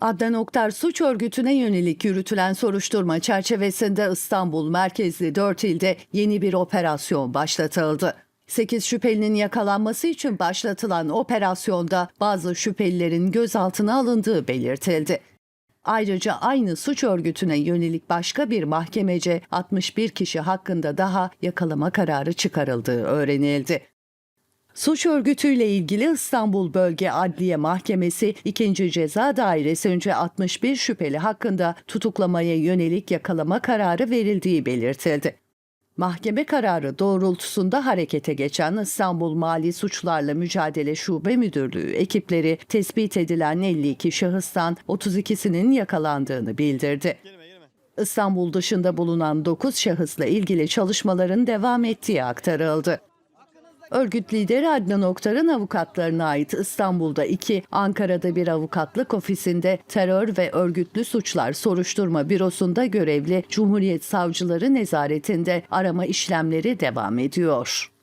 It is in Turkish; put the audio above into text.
Adnan Oktar suç örgütüne yönelik yürütülen soruşturma çerçevesinde İstanbul merkezli 4 ilde yeni bir operasyon başlatıldı. 8 şüphelinin yakalanması için başlatılan operasyonda bazı şüphelilerin gözaltına alındığı belirtildi. Ayrıca aynı suç örgütüne yönelik başka bir mahkemece 61 kişi hakkında daha yakalama kararı çıkarıldığı öğrenildi. Suç örgütüyle ilgili İstanbul Bölge Adliye Mahkemesi 2. Ceza Dairesi'nce 61 şüpheli hakkında tutuklamaya yönelik yakalama kararı verildiği belirtildi. Mahkeme kararı doğrultusunda harekete geçen İstanbul Mali Suçlarla Mücadele Şube Müdürlüğü ekipleri tespit edilen 52 şahıstan 32'sinin yakalandığını bildirdi. İstanbul dışında bulunan 9 şahısla ilgili çalışmaların devam ettiği aktarıldı. Örgüt lideri Adnan Oktar'ın avukatlarına ait İstanbul'da iki, Ankara'da bir avukatlık ofisinde terör ve örgütlü suçlar soruşturma bürosunda görevli Cumhuriyet Savcıları nezaretinde arama işlemleri devam ediyor.